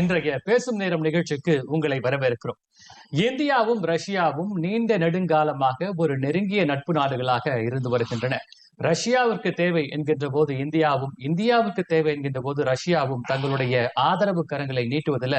இன்றைய பேசும் நேரம் நிகழ்ச்சிக்கு உங்களை வரவேற்கிறோம். இந்தியாவும் ரஷ்யாவும் நீண்ட நெடுங்காலமாக ஒரு நெருங்கிய நட்பு நாடுகளாக இருந்து வருகின்றன. ரஷ்யாவிற்கு தேவை என்கின்ற போது இந்தியாவும் இந்தியாவுக்கு தேவை என்கின்ற போது ரஷ்யாவும் தங்களுடைய ஆதரவு கரங்களை நீட்டுவதில்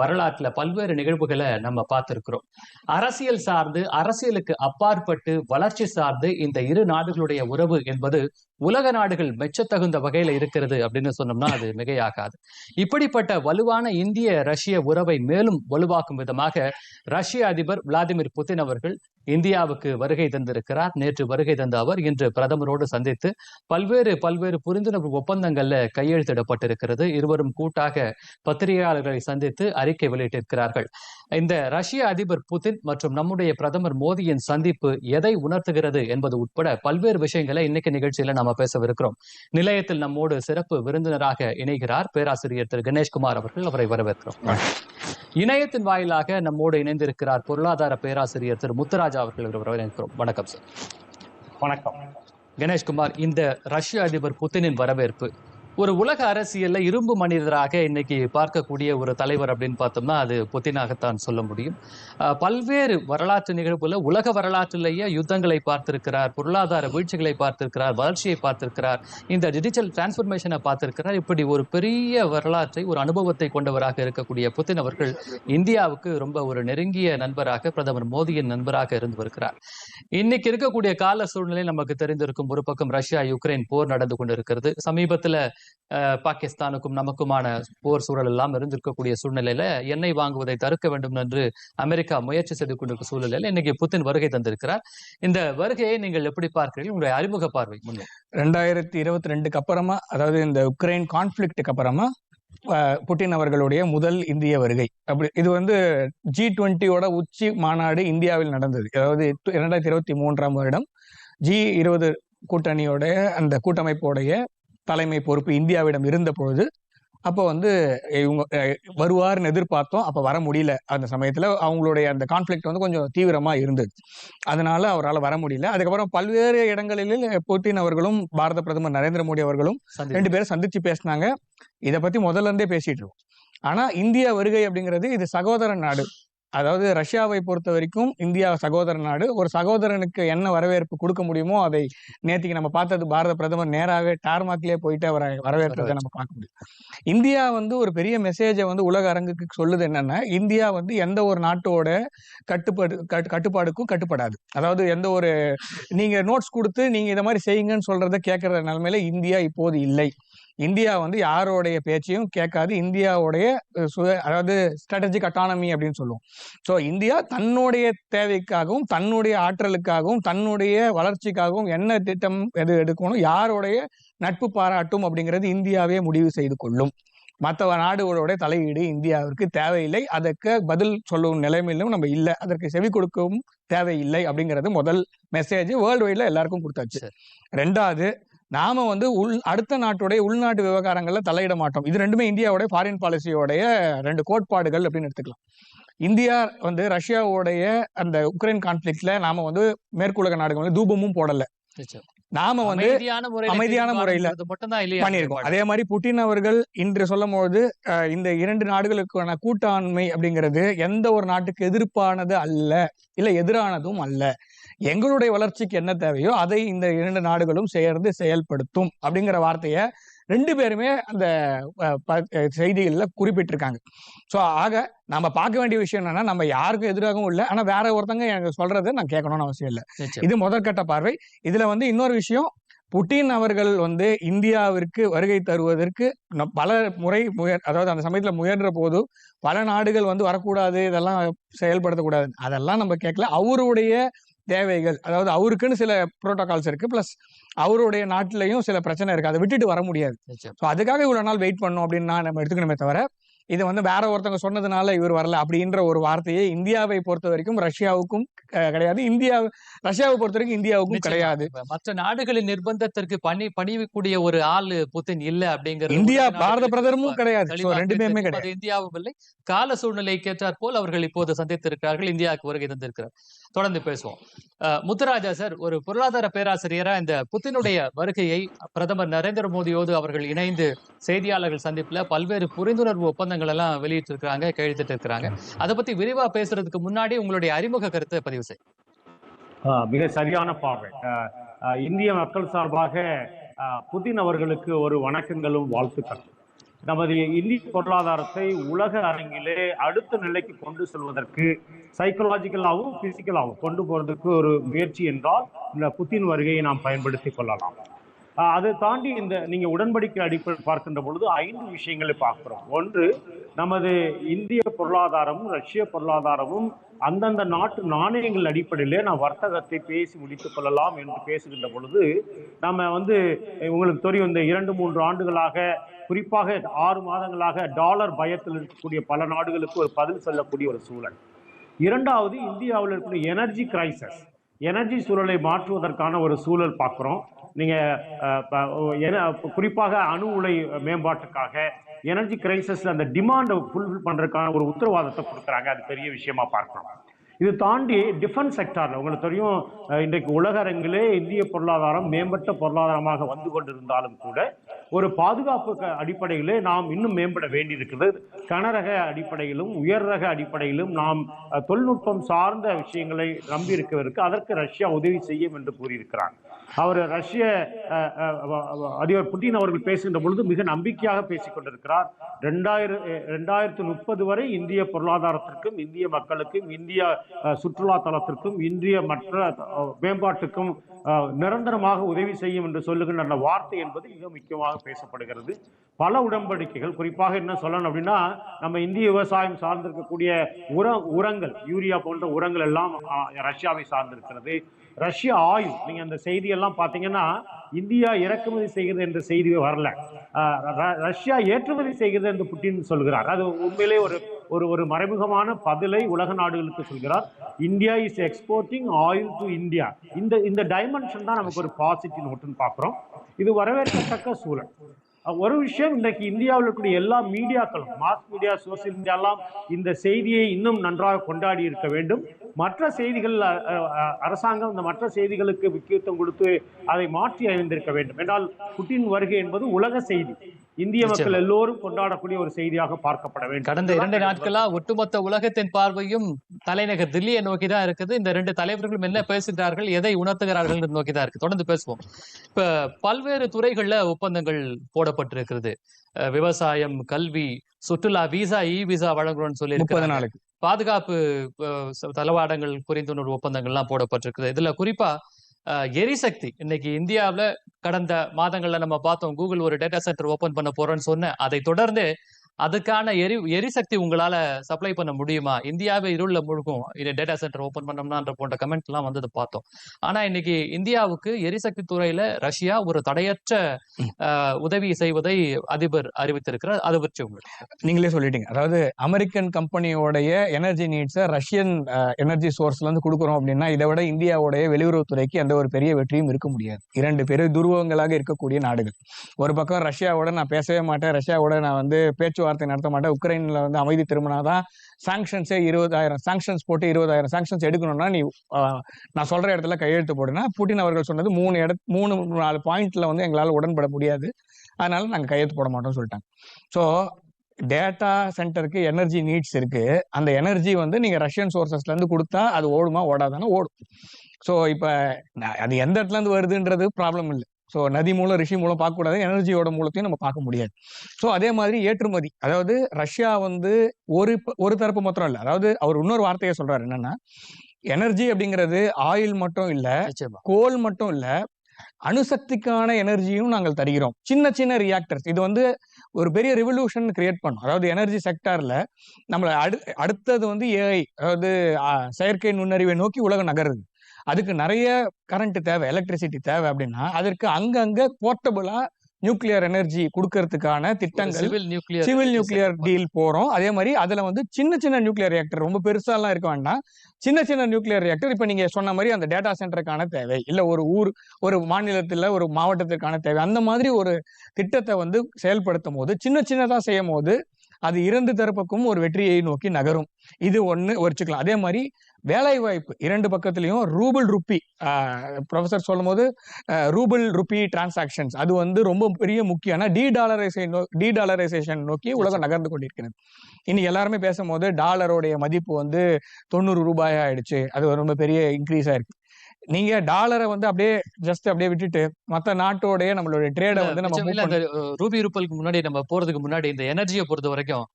வரலாற்றுல பல்வேறு நிகழ்வுகளை நம்ம பார்த்திருக்கிறோம். அரசியல் சார்ந்து அரசியலுக்கு அப்பாற்பட்டு வளர்ச்சி சார்ந்து இந்த இரு நாடுகளுடைய உறவு என்பது உலக நாடுகள் மெச்சத்தகுந்த வகையில இருக்கிறது அப்படின்னு சொன்னோம்னா அது மிகையாகாது. இப்படிப்பட்ட வலுவான இந்திய ரஷ்ய உறவை மேலும் வலுவாக்கும் விதமாக ரஷ்ய அதிபர் விளாடிமிர் புதின் அவர்கள் இந்தியாவுக்கு வருகை தந்திருக்கிறார். நேற்று வருகை தந்த அவர் இன்று பிரதமரோடு சந்தித்து பல்வேறு பல்வேறு புரிந்துணர்வு ஒப்பந்தங்கள்ல கையெழுத்திடப்பட்டிருக்கிறது. இருவரும் கூட்டாக பத்திரிகையாளர்களை சந்தித்து அறிக்கை வெளியிட்டிருக்கிறார்கள். இந்த ரஷ்ய அதிபர் புதின் மற்றும் நம்முடைய பிரதமர் மோடியின் சந்திப்பு எதை உணர்த்துகிறது என்பது உட்பட பல்வேறு விஷயங்களை இன்னைக்கு நிகழ்ச்சியில நாம பேசவிருக்கிறோம். நிலையத்தில் நம்மோடு சிறப்பு விருந்தினராக இணைகிறார் பேராசிரியர் திரு கணேஷ்குமார் அவர்கள். அவரை வரவேற்கிறோம். இணையத்தின் வாயிலாக நம்மோடு இணைந்திருக்கிறார் பொருளாதார பேராசிரியர் திரு முத்துராஜா அவர்கள். வரவேற்கிறோம். வணக்கம் சார். வணக்கம். கணேஷ்குமார் இந்த ரஷ்ய அதிபர் புத்தினின் வரவேற்பு ஒரு உலக அரசியல்ல இரும்பு மனிதராக இன்னைக்கு பார்க்கக்கூடிய ஒரு தலைவர் அப்படின்னு பார்த்தோம்னா அது புத்தினாகத்தான் சொல்ல முடியும். பல்வேறு வரலாற்று நிகழ்வுல உலக வரலாற்றிலேயே யுத்தங்களை பார்த்திருக்கிறார் பொருளாதார வீழ்ச்சிகளை பார்த்திருக்கிறார் வளர்ச்சியை பார்த்திருக்கிறார் இந்த டிஜிட்டல் டிரான்ஸ்ஃபர்மேஷனை பார்த்திருக்கிறார். இப்படி ஒரு பெரிய வரலாற்றை ஒரு அனுபவத்தை கொண்டவராக இருக்கக்கூடிய புத்தின் அவர்கள் இந்தியாவுக்கு ரொம்ப ஒரு நெருங்கிய நண்பராக பிரதமர் மோடியின் நண்பராக இருந்து வருகிறார். இன்னைக்கு இருக்கக்கூடிய கால சூழ்நிலை நமக்கு தெரிந்திருக்கும் ஒரு பக்கம் ரஷ்யா யுக்ரைன் போர் நடந்து கொண்டிருக்கிறது. சமீபத்துல பாகிஸ்தானுக்கும் நமக்குமான போர் சூழல் எல்லாம் இருந்திருக்கக்கூடிய சூழ்நிலையில எண்ணெய் வாங்குவதை தடுக்க வேண்டும் என்று அமெரிக்கா முயற்சி செய்து கொண்டிருக்கும் சூழ்நிலையில இன்னைக்கு புத்தின் வருகை தந்திருக்கிறார். இந்த வருகையை நீங்கள் எப்படி பார்க்கிறீர்கள்? உங்களுடைய அறிமுக பார்வை ரெண்டாயிரத்தி இருபத்தி ரெண்டுக்கு அப்புறமா அதாவது இந்த உக்ரைன் கான்ஃபிளிக்டுக்கு அப்புறமா புட்டின் அவர்களுடைய முதல் இந்திய வருகை. அப்படி இது வந்து ஜி டுவெண்ட்டியோட உச்சி மாநாடு இந்தியாவில் நடந்தது. அதாவது இரண்டாயிரத்தி இருபத்தி மூன்றாம் வருடம் ஜி இருபது கூட்டணியோட அந்த கூட்டமைப்போடைய தலைமை பொறுப்பு இந்தியாவிடம் இருந்த பொழுது அப்போ வந்து இவங்க வருவார்னு எதிர்பார்த்தோம். அப்போ வர முடியல. அந்த சமயத்தில் அவங்களுடைய அந்த கான்ஃப்ளிக்ட் வந்து கொஞ்சம் தீவிரமாக இருந்தது. அதனால அவரால் வர முடியல. அதுக்கப்புறம் பல்வேறு இடங்களில் புட்டின் அவர்களும் பாரத பிரதமர் நரேந்திர மோடி அவர்களும். ரெண்டு பேரும் சந்திச்சு பேசினாங்க. இதை பத்தி முதல்ல இருந்தே பேசிட்டு இருக்கோம். ஆனா இந்தியா வருகை அப்படிங்கிறது இது சகோதர நாடு. அதாவது ரஷ்யாவை பொறுத்த வரைக்கும் இந்தியா சகோதர நாடு. ஒரு சகோதரனுக்கு என்ன வரவேற்பு கொடுக்க முடியுமோ அதை நேத்திக்கு நம்ம பார்த்தது பாரத பிரதமர் நேராகவே டார்மாக்லேயே போயிட்டு அவரை வரவேற்பதை நம்ம பார்க்க முடியும். இந்தியா வந்து ஒரு பெரிய மெசேஜை வந்து உலக அரங்குக்கு சொல்லுது என்னன்னா இந்தியா வந்து எந்த ஒரு நாட்டோட கட்டுப்பாடு கட்டு- கட்டுப்பாடுக்கும் கட்டுப்படாது. அதாவது எந்த ஒரு நீங்க நோட்ஸ் கொடுத்து நீங்க இதை மாதிரி செய்யுங்கன்னு சொல்றதை கேட்கற நிலைமையில இந்தியா இப்போது இல்லை. இந்தியா வந்து யாரோடைய பேச்சையும் கேட்காது. இந்தியாவுடைய சுய அதாவது ஸ்ட்ராட்டஜிக் அட்டானமி அப்படின்னு சொல்லுவோம். ஸோ இந்தியா தன்னுடைய தேவைக்காகவும் தன்னுடைய ஆற்றலுக்காகவும் தன்னுடைய வளர்ச்சிக்காகவும் என்ன திட்டம் எது எடுக்கணும் யாருடைய நட்பு பாராட்டும் அப்படிங்கிறது இந்தியாவே முடிவு செய்து கொள்ளும். மற்ற நாடுகளோட தலையீடு இந்தியாவிற்கு தேவையில்லை. அதற்கு பதில் சொல்லும் நிலைமையிலும் நம்ம இல்லை. அதற்கு செவி கொடுக்கவும் தேவையில்லை அப்படிங்கிறது முதல் மெசேஜ் வேர்ல்டு வைட்ல எல்லாருக்கும் கொடுத்தாச்சு. ரெண்டாவது நாம வந்து உள் அடுத்த நாட்டுடைய உள்நாட்டு விவகாரங்கள்ல தலையிட மாட்டோம். இது ரெண்டுமே இந்தியாவுடைய ஃபாரின் பாலிசியோடைய ரெண்டு கோட்பாடுகள் அப்படின்னு எடுத்துக்கலாம். இந்தியா வந்து ரஷ்யாவுடைய அந்த உக்ரைன் கான்ஃபிளிக்ட்ல நாம வந்து மேற்குலக நாடுகள் வந்து தூபமும் போடல. நாம வந்து அமைதியான முறையில பண்ணியிருக்கோம். அதே மாதிரி புட்டின் அவர்கள் இன்று சொல்லும்போது அஹ், இந்த இரண்டு நாடுகளுக்கான கூட்டாண்மை அப்படிங்கிறது எந்த ஒரு நாட்டுக்கு எதிர்ப்பானது அல்ல இல்ல எதிரானதும் அல்ல. எங்களுடைய வளர்ச்சிக்கு என்ன தேவையோ அதை இந்த இரண்டு நாடுகளும் சேர்ந்து செயல்படுத்தும் அப்படிங்கிற வார்த்தையை ரெண்டு பேருமே அந்த செய்திகள்ல குறிப்பிட்டிருக்காங்க. ஸோ ஆக நம்ம பார்க்க வேண்டிய விஷயம் என்னன்னா நம்ம யாருக்கும் எதிராகவும் இல்லை. ஆனா வேற ஒருத்தங்க எனக்கு சொல்றதை நான் கேட்கணும்னு அவசியம் இல்லை. இது முதற்கட்ட பார்வை. இதுல வந்து இன்னொரு விஷயம் புட்டின் அவர்கள் வந்து இந்தியாவிற்கு வருகை தருவதற்கு பல முறை முயற் அதாவது அந்த சமயத்துல முயன்ற போது பல நாடுகள் வந்து வரக்கூடாது இதெல்லாம் செயல்படுத்தக்கூடாது அதெல்லாம் நம்ம கேட்கல. அவருடைய தேவைகள் அதாவது அவருக்குன்னு சில புரோட்டோகால்ஸ் இருக்கு. பிளஸ் அவருடைய நாட்டிலையும் சில பிரச்சனை இருக்கு. அதை விட்டுட்டு வர முடியாது. ஸோ அதுக்காக இவ்வளவு நாள் வெயிட் பண்ணோம் அப்படின்னு நான் நம்ம எடுத்துக்கணுமே தவிர இது வந்து வேற ஒருத்தவங்க சொன்னதுனால இவர் வரல அப்படின்ற ஒரு வார்த்தையை இந்தியாவை பொறுத்த வரைக்கும் ரஷ்யாவுக்கும் கிடையாது. இந்தியா ரஷ்யாவை பொறுத்த வரைக்கும் இந்தியாவுக்கும். கிடையாது. மற்ற நாடுகளின் நிர்பந்தத்திற்கு பணி பணியக்கூடிய ஒரு ஆளு புத்தின் இல்ல அப்படிங்கிறது இந்தியா பாரத பிரதமரும் கிடையாது. ரெண்டுமே. கிடையாது. இந்தியாவும் இல்லை. கால சூழ்நிலைக்கு ஏற்றாற் போல் அவர்கள் இப்போது சந்தித்திருக்கிறார்கள். இந்தியாவுக்கு வருகை தந்திருக்கிறார். தொடர்ந்து பேசுவோம். முத்துராஜா சார் ஒரு பொருளாதார பேராசிரியரா இந்த புத்தினுடைய வருகையை பிரதமர் நரேந்திர மோடியோடு அவர்கள் இணைந்து செய்தியாளர்கள் சந்திப்புல பல்வேறு புரிந்துணர்வு ஒப்பந்தங்கள் எல்லாம் வெளியிட்டிருக்கிறாங்க கையெழுத்திட்டு இருக்கிறாங்க அதை பத்தி விரிவா பேசுறதுக்கு முன்னாடி உங்களுடைய அறிமுக கருத்தை பதிவு செய்யும் மிக சரியான பார்வை. இந்திய மக்கள் சார்பாக புதின் அவர்களுக்கு ஒரு வணக்கங்களும் வாழ்த்துக்கள். நமது இந்திய பொருளாதாரத்தை உலக அரங்கிலே அடுத்த நிலைக்கு கொண்டு செல்வதற்கு சைக்கலாஜிக்கலாகவும் பிசிக்கலாகவும் கொண்டு போறதுக்கு ஒரு முயற்சி என்றால் இந்த புத்தின் வருகையை நாம் பயன்படுத்திக் கொள்ளலாம். அதை தாண்டி இந்த நீங்க உடன்படிக்கை அடிப்படை பார்க்கின்ற பொழுது ஐந்து விஷயங்களை பார்க்கிறோம். ஒன்று நமது இந்திய பொருளாதாரமும் ரஷ்ய பொருளாதாரமும் அந்தந்த நாட்டு நாணயங்கள் அடிப்படையிலே நான் வர்த்தகத்தை பேசி முடித்துக் கொள்ளலாம் என்று பேசுகின்ற பொழுது நம்ம வந்து உங்களுக்கு தெரியும் இந்த இரண்டு மூன்று ஆண்டுகளாக குறிப்பாக ஆறு மாதங்களாக டாலர் பயத்தில் இருக்கக்கூடிய பல நாடுகளுக்கு ஒரு பதில் சொல்லக்கூடிய ஒரு சூழல். இரண்டாவது இந்தியாவில் இருக்கக்கூடிய எனர்ஜி கிரைசஸ். எனர்ஜி சூழலை மாற்றுவதற்கான ஒரு சூழல் பார்க்குறோம். நீங்கள் குறிப்பாக அணு உலை மேம்பாட்டுக்காக எனர்ஜி கிரைசஸ்ல அந்த டிமாண்டை ஃபுல்ஃபில் பண்ணுறதுக்கான ஒரு உத்தரவாதத்தை கொடுக்குறாங்க. அது பெரிய விஷயமா பார்க்கணும் இது தாண்டி டிஃபென்ஸ் செக்டார்ல உங்களுக்கு தெரியும் இன்றைக்கு உலக அரங்கிலே இந்திய பொருளாதாரம் மேம்பட்ட பொருளாதாரமாக வந்து கொண்டிருந்தாலும் கூட ஒரு பாதுகாப்பு அடிப்படையிலே நாம் இன்னும் மேம்பட வேண்டியிருக்கிறது. கனரக அடிப்படையிலும் உயர் ரக அடிப்படையிலும் நாம் தொழில்நுட்பம் சார்ந்த விஷயங்களை நம்பி அதற்கு ரஷ்யா உதவி செய்யும் என்று கூறியிருக்கிறார் அவர் ரஷ்ய அதிபர் புட்டின் அவர்கள் பேசுகின்ற பொழுது மிக நம்பிக்கையாக பேசிக் கொண்டிருக்கிறார். ரெண்டாயிரம் ரெண்டாயிரத்து முப்பது வரை இந்திய பொருளாதாரத்திற்கும் இந்திய மக்களுக்கும் இந்திய சுற்றுலா தளத்திற்கும் இந்திய மற்ற மேம்பாட்டுக்கும் நிரந்தரமாக உதவி செய்யும் என்று சொல்லுகின்ற அந்த வார்த்தை என்பது மிக முக்கியமாக பேசப்படுகிறது. பல உடன்படிக்கைகள் குறிப்பாக என்ன சொல்லணும் அப்படின்னா நம்ம இந்திய விவசாயம் சார்ந்திருக்கக்கூடிய உர உரங்கள் யூரியா போன்ற உரங்கள் எல்லாம் ரஷ்யாவை சார்ந்திருக்கிறது. ரஷ்ய ஆயுள் நீங்க அந்த செய்தியெல்லாம் பார்த்தீங்கன்னா இந்தியா இறக்குமதி செய்கிறது என்ற செய்தி வரல. ர- ரஷ்யா ஏற்றுமதி செய்கிறது என்று புட்டின் சொல்கிறார். அது உண்மையிலே ஒரு ஒரு ஒரு மறைமுகமான பதிலை உலக நாடுகளுக்கு சொல்கிறார். India is exporting oil to India இந்த இந்த டைமென்ஷன் தான் நமக்கு ஒரு பாசிட்டிவ் நோட்டுன்னு பார்க்குறோம். இது வரவேற்கத்தக்க சூழல். ஒரு விஷயம் இன்றைக்கு இந்தியாவில் இருக்கக்கூடிய எல்லா மீடியாக்களும் மாஸ் மீடியா சோசியல் மீடியாலாம் இந்த செய்தியை இன்னும் நன்றாக கொண்டாடி இருக்க வேண்டும். மற்ற செய்திகள் அரசாங்கம் இந்த மற்ற செய்திகளுக்கு முக்கியத்துவம் கொடுத்து அதை மாற்றி அறிந்திருக்க வேண்டும். என்றால் புட்டின் வருகை என்பது உலக செய்தி. இந்திய மக்கள். எல்லோரும் கொண்டாடக்கூடிய ஒரு செய்தியாக பார்க்கப்பட வேண்டும். கடந்த இரண்டு நாட்களா ஒட்டுமொத்த உலகத்தின் பார்வையும் தலைநகர் தில்லியை நோக்கி தான் இருக்குது. இந்த ரெண்டு தலைவர்களும் என்ன பேசுகிறார்கள் எதை உணர்த்துகிறார்கள் நோக்கி தான் இருக்கு. தொடர்ந்து பேசுவோம். இப்ப பல்வேறு துறைகள்ல ஒப்பந்தங்கள் போடப்பட்டிருக்கிறது. விவசாயம் கல்வி சுற்றுலா விசா இ விசா வழங்குறோம்னு சொல்லி முப்பது. நாளுக்கு. பாதுகாப்பு தளவாடங்கள் புரிந்துணர்வு ஒப்பந்தங்கள்லாம் போடப்பட்டிருக்குது. இதுல குறிப்பா எரிசக்தி. இன்னைக்கு இந்தியாவுல கடந்த மாதங்கள்ல நம்ம பார்த்தோம் கூகுள் ஒரு டேட்டா சென்டர் ஓபன் பண்ண போறோம்னு சொன்ன அதை தொடர்ந்து அதுக்கான எரி எரிசக்தி உங்களால சப்ளை பண்ண முடியுமா? இந்தியாவே இருள்ல முழுகும். இது டேட்டா சென்டர் ஓபன் பண்ணோம்னான்ற போன்ற கமெண்ட் எல்லாம் வந்தது பார்த்தோம். ஆனா இன்னைக்கு இந்தியாவுக்கு எரிசக்தி துறையில ரஷ்யா ஒரு தடையற்ற உதவி செய்வதை அதிபர் அறிவித்திருக்கிறார். அதை பற்றி உங்களுக்கு நீங்களே சொல்லிட்டீங்க. அதாவது அமெரிக்கன் கம்பெனியோடைய எனர்ஜி நீட்ஸை ரஷ்யன் எனர்ஜி சோர்ஸ்ல இருந்து கொடுக்குறோம் அப்படின்னா இதை விட இந்தியாவுடைய வெளியுறவுத்துறைக்கு எந்த ஒரு பெரிய வெற்றியும் இருக்க முடியாது. இரண்டு பெரிய துருவங்களாக இருக்கக்கூடிய நாடுகள். ஒரு பக்கம் ரஷ்யாவோட நான் பேசவே மாட்டேன். ரஷ்யாவோட நான் வந்து பேச்சு பேச்சுவார்த்தை நடத்த மாட்டேன். உக்ரைன்ல வந்து அமைதி திரும்பினாதான் சாங்ஷன்ஸே இருபதாயிரம் சாங்ஷன்ஸ் போட்டு இருபதாயிரம் சாங்ஷன்ஸ் எடுக்கணும்னா நீ நான் சொல்ற இடத்துல கையெழுத்து போடுனா புட்டின் அவர்கள் சொன்னது மூணு இட மூணு நாலு பாயிண்ட்ல வந்து எங்களால் உடன்பட முடியாது. அதனால நாங்கள் கையெழுத்து போட மாட்டோம்னு சொல்லிட்டாங்க. ஸோ டேட்டா சென்டருக்கு எனர்ஜி நீட்ஸ் இருக்கு. அந்த எனர்ஜி வந்து நீங்க ரஷ்யன் சோர்சஸ்ல இருந்து கொடுத்தா அது ஓடுமா ஓடாதானே ஓடும். ஸோ இப்போ அது எந்த இடத்துல இருந்து வருதுன்றது ப்ராப்ளம் இல்லை. ஸோ நதி மூலம் ரிஷி மூலம் பார்க்கக்கூடாது. எனர்ஜியோட மூலத்தையும் நம்ம பார்க்க முடியாது. ஸோ அதே மாதிரி ஏற்றுமதி. அதாவது ரஷ்யா வந்து ஒரு ஒரு தரப்பு மாத்திரம் இல்லை. அதாவது அவர் இன்னொரு வார்த்தையை சொல்றாரு. என்னன்னா எனர்ஜி அப்படிங்கிறது ஆயில் மட்டும் இல்ல கோல் மட்டும் இல்ல அணுசக்திக்கான எனர்ஜியும் நாங்கள் தருகிறோம். சின்ன சின்ன ரியாக்டர்ஸ் இது வந்து ஒரு பெரிய ரெவல்யூஷன் கிரியேட் பண்ணும். அதாவது எனர்ஜி செக்டார்ல நம்மள அடு அடுத்தது வந்து ஏஐ அதாவது செயற்கை நுண்ணறிவை நோக்கி உலகம் நகருது. அதுக்கு நிறைய கரண்ட் தேவை எலக்ட்ரிசிட்டி தேவை அப்படின்னா அதற்கு அங்கங்க போர்ட்டபுளா நியூக்ளியர் எனர்ஜி கொடுக்கறதுக்கான திட்டங்கள் civil nuclear civil nuclear deal போறோம். அதே மாதிரி அதுல வந்து சின்ன சின்ன நியூக்ளியர் ரியாக்டர் ரொம்ப பெருசாலாம் இருக்க வேண்டாம். சின்ன சின்ன நியூக்ளியர் ரியாக்டர் இப்ப நீங்க சொன்ன மாதிரி அந்த டேட்டா சென்டருக்கான தேவை. இல்ல ஒரு ஊர் ஒரு மாநிலத்துல ஒரு மாவட்டத்திற்கான தேவை. அந்த மாதிரி ஒரு திட்டத்தை வந்து செயல்படுத்தும் போது சின்ன சின்னதா செய்யும் போது அது இரண்டு தரப்புக்கும் ஒரு வெற்றியை நோக்கி நகரும். இது ஒண்ணு வச்சுக்கலாம். அதே மாதிரி வேலை வாய்ப்பு இரண்டு பக்கத்துலயும் ரூபிள் ருப்பி ப்ரொஃபசர் சொல்லும் போது ரூபிள் ருப்பி டிரான்சாக்ஷன்ஸ் அது வந்து ரொம்ப பெரிய முக்கியம். ஆனா டி டாலரைசேஷன் டி டாலரைசேஷன் நோக்கி உலகம் நகர்ந்து கொண்டிருக்கிறது. இன்னைக்கு எல்லாருமே பேசும்போது டாலருடைய மதிப்பு வந்து தொண்ணூறு ரூபாய் ஆயிடுச்சு. அது ரொம்ப பெரிய இன்க்ரீஸ் ஆயிருக்கு நீங்க டாலரை வந்து அப்படியே ஜஸ்ட் அப்படியே விட்டுட்டு மத்த நாட்டோடைய நம்மளுடைய ட்ரேடை வந்து நம்ம ரூபி ரூபலுக்கு முன்னாடி நம்ம போறதுக்கு முன்னாடி இந்த எனர்ஜியை பொறுத்த வரைக்கும்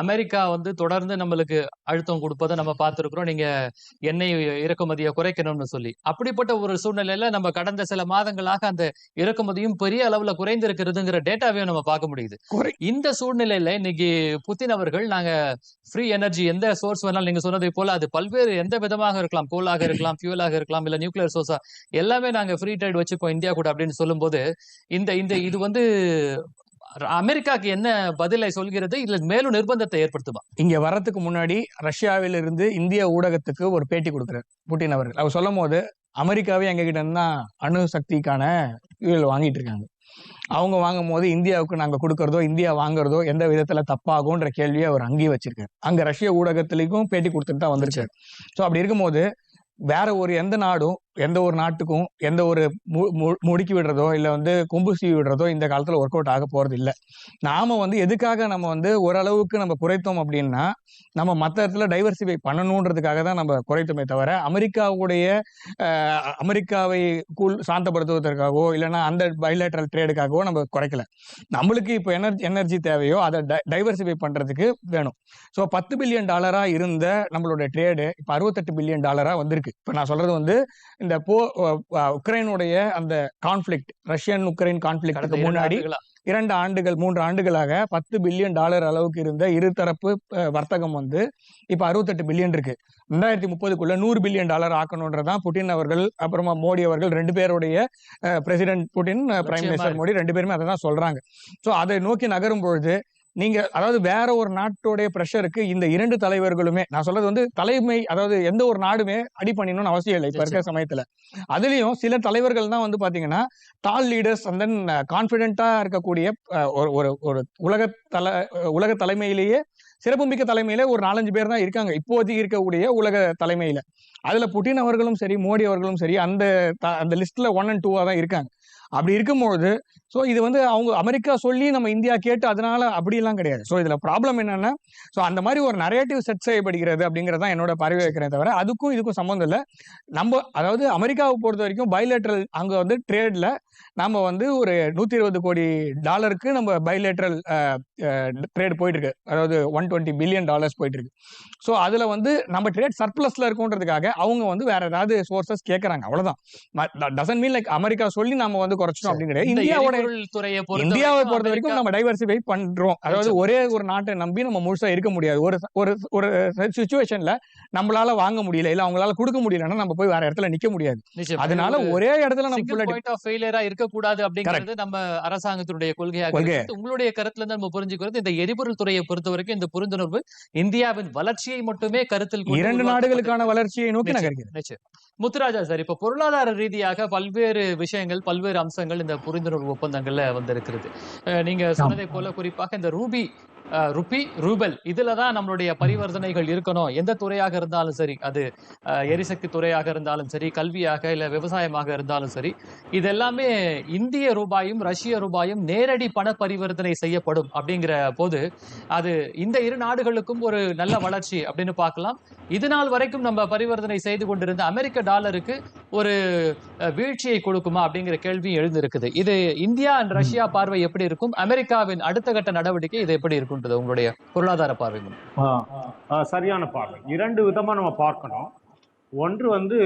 அமெரிக்கா வந்து தொடர்ந்து நம்மளுக்கு அழுத்தம் கொடுப்பதை நம்ம பார்த்திருக்கிறோம். நீங்க எண்ணெய் இறக்குமதியை குறைக்கணும்னு சொல்லி. அப்படிப்பட்ட ஒரு சூழ்நிலையில நம்ம கடந்த சில மாதங்களாக அந்த இறக்குமதியும் பெரிய அளவுல குறைந்திருக்கிறதுங்கிற டேட்டாவையும் நம்ம பார்க்க முடியுது. இந்த சூழ்நிலையில இன்னைக்கு புத்தின் அவர்கள் நாங்க ஃப்ரீ எனர்ஜி எந்த சோர்ஸ் வேணாலும் நீங்க சொன்னதை போல அது பல்வேறு எந்த விதமாக இருக்கலாம். கோலாக இருக்கலாம் ஃபியூலாக இருக்கலாம் இல்ல நியூக்ளியர் சோர்ஸா எல்லாமே நாங்க ஃப்ரீ ட்ரேட் வச்சுப்போம். இந்தியா கூட அப்படின்னு சொல்லும்போது இந்த இந்த இது வந்து அமெரிக்காக்கு என்ன பதிலை சொல்கிறது? இல்ல மேலும் நிர்பந்தத்தை ஏற்படுத்துமா? இங்க வர்றதுக்கு முன்னாடி ரஷ்யாவிலிருந்து இந்திய ஊடகத்துக்கு ஒரு பேட்டி கொடுக்குறாரு புட்டின் அவர்கள். அவர் சொல்லும் போது அமெரிக்காவே எங்க கிட்ட இருந்து அணு சக்திக்கான fuel வாங்கிட்டு இருக்காங்க. அவங்க வாங்கும் போது இந்தியாவுக்கு நாங்க கொடுக்கறதோ இந்தியா வாங்குறதோ எந்த விதத்துல தப்பாகும்ன்ற கேள்வியை அவர் அங்கேயே வச்சிருக்காரு. அங்க ரஷ்ய ஊடகத்திலையும் பேட்டி கொடுத்துட்டு தான் வந்திருக்காரு. ஸோ அப்படி இருக்கும்போது வேற ஒரு எந்த நாடும் எந்த ஒரு நாட்டுக்கும் எந்த ஒரு மு- மு- முடுக்கி விடுறதோ இல்லை வந்து கொம்பு சீவி விடுறதோ இந்த காலத்தில் ஒர்க் அவுட் ஆக போகிறது இல்லை. நாம வந்து எதுக்காக நம்ம வந்து ஓரளவுக்கு நம்ம குறைத்தோம் அப்படின்னா நம்ம மற்ற இடத்துல டைவர்சிஃபை பண்ணணுன்றதுக்காக தான் நம்ம குறைத்தோமே தவிர அமெரிக்காவுடைய அமெரிக்காவை கூல் சாந்தப்படுத்துவதற்காகவோ இல்லைன்னா அந்த பைலேட்டரல் ட்ரேடுக்காகவோ நம்ம குறைக்கல. நம்மளுக்கு இப்போ எனர்ஜி எனர்ஜி தேவையோ அதை டைவர்சிஃபை பண்ணுறதுக்கு வேணும். ஸோ பத்து பில்லியன் டாலராக இருந்த நம்மளோட ட்ரேடு இப்போ அறுபத்தெட்டு பில்லியன் டாலராக வந்திருக்கு. இப்போ நான் சொல்கிறது வந்து இந்த போ உக்ரைனுடைய அந்த கான்ஃபிளிக்ட் ரஷ்யன் உக்ரைன் இரண்டு முன்னாடி. இரண்டு ஆண்டுகள் மூன்று ஆண்டுகளாக பத்து பில்லியன் டாலர் அளவுக்கு இருந்த இருதரப்பு வர்த்தகம் வந்து இப்ப அறுபத்தெட்டு பில்லியன் இருக்கு ரெண்டாயிரத்தி முப்பதுக்குள்ள நூறு பில்லியன் டாலர் ஆக்கணுன்றதான் புட்டின் அவர்கள் அப்புறமா மோடி அவர்கள் ரெண்டு பேருடைய president Putin prime minister. Modi ரெண்டு பேருமே அதை தான் சொல்றாங்க ஸோ அதை நோக்கி நகரும் பொழுது நீங்க அதாவது வேற ஒரு நாட்டோடைய ப்ரெஷருக்கு இந்த இரண்டு தலைவர்களுமே நான் சொல்றது வந்து தலைமை அதாவது எந்த ஒரு நாடுமே அடி பண்ணிடணும்னு அவசியம் இல்லை இப்ப இருக்கிற சமயத்துல. அதுலயும் சில தலைவர்கள் தான் வந்து பாத்தீங்கன்னா டால் லீடர்ஸ் அண்ட் தென் கான்பிடென்ட்டா இருக்கக்கூடிய ஒரு ஒரு உலக தல உலக தலைமையிலேயே சிறப்புமிக்க தலைமையில ஒரு நாலஞ்சு பேர் தான் இருக்காங்க. இப்போதைக்கு இருக்கக்கூடிய உலக தலைமையில. அதுல புட்டின் அவர்களும் சரி மோடி அவர்களும் சரி அந்த அந்த லிஸ்ட்ல ஒன் அண்ட் டூவா தான் இருக்காங்க. அப்படி இருக்கும்போது ஸோ இது வந்து அவங்க அமெரிக்கா சொல்லி நம்ம இந்தியா கேட்டு அதனால அப்படிலாம் கிடையாது. ஸோ இதுல ப்ராப்ளம் என்னன்னா ஸோ அந்த மாதிரி ஒரு நரேட்டிவ் செட் செய்யப்படுகிறது அப்படிங்கிறது தான் என்னோட பார்வை வைக்கிறேன் தவிர அதுக்கும் இதுக்கும் சம்மந்தம் இல்லை. நம்ம அதாவது அமெரிக்காவை பொறுத்த வரைக்கும் பைலேட்ரல் அங்க வந்து ட்ரேட்ல நம்ம வந்து ஒரு நூத்தி இருபது கோடி டாலருக்கு நம்ம பைலேட்ரல் ட்ரேட் போயிட்டுருக்கு. அதாவது ஒன் டுவெண்ட்டி பில்லியன் டாலர்ஸ் போயிட்டு இருக்கு ஸோ அதுல வந்து நம்ம ட்ரேட் சர்ப்ளஸ்ல இருக்குன்றதுக்காக அவங்க வந்து வேற ஏதாவது சோர்சஸ் கேட்கறாங்க அவ்வளோதான் டசன் மீன் லைக் அமெரிக்கா சொல்லி நம்ம வந்து குறைச்சிட்டோம் அப்படின்னு கிடையாது இந்த இந்தியாவோட இந்தியாவை பொறுத்த வரைக்கும் நம்ம டைவர்சிஃபை பண்றோம் அதாவது. ஒரே ஒரு நாட்டை நம்பி நம்ம முழுசா இருக்க முடியாது ஒரு ஒரு ஒரு சுச்சுவேஷன்ல நம்மளால வாங்க முடியல இல்ல அவங்களால கொடுக்க முடியலன்னா நம்ம போய் வேற இடத்துல நிக்க முடியாது. அதனால ஒரு இடத்துல நம்ம of failure-ஆ இருக்கக்கூடாது அப்படிங்கிறது நம்ம அரசாங்கத்தினுடைய கொள்கையாக. உங்களுடைய கருத்துல இருந்து நம்ம புரிஞ்சுக்கிறது இந்த எரிபொருள் துறையை பொறுத்த வரைக்கும் இந்த புரிந்துணர்வு இந்தியாவின் வளர்ச்சியை மட்டுமே கருத்தில் இரண்டு. நாடுகளுக்கான வளர்ச்சியை நோக்கி. நகர்கிறது முத்துராஜா சார் இப்ப பொருளாதார ரீதியாக பல்வேறு விஷயங்கள் பல்வேறு அம்சங்கள் இந்த புரிந்துணர்வு ஒப்பந்தங்கள்ல வந்திருக்கிறது. நீங்க சொன்னதை போல குறிப்பாக இந்த ரூபி ருபி ரூபல். இதுல தான் நம்மளுடைய பரிவர்த்தனைகள் இருக்கணும். எந்த துறையாக இருந்தாலும் சரி அது எரிசக்தி துறையாக இருந்தாலும் சரி கல்வியாக இல்ல விவசாயமாக இருந்தாலும் சரி இது எல்லாமே இந்திய ரூபாயும் ரஷ்ய ரூபாயும் நேரடி பண பரிவர்த்தனை செய்யப்படும் அப்படிங்கிற போது அது இந்த இரு நாடுகளுக்கும் ஒரு நல்ல வளர்ச்சி அப்படின்னு பார்க்கலாம். இது நாள் வரைக்கும் நம்ம பரிவர்த்தனை செய்து கொண்டிருந்த அமெரிக்க டாலருக்கு ஒரு வீழ்ச்சியை கொடுக்குமா அப்படிங்கிற கேள்வி எழுந்திருக்குது. இது இந்தியா அண்ட் ரஷ்யா பார்வை எப்படி இருக்கும்? அமெரிக்காவின் அடுத்த கட்ட நடவடிக்கை இது எப்படி இருக்குன்றது உங்களுடைய பொருளாதார பார்வை சரியான பார்வை. இரண்டு விதமா நம்ம பார்க்கணும். ஒன்று வந்து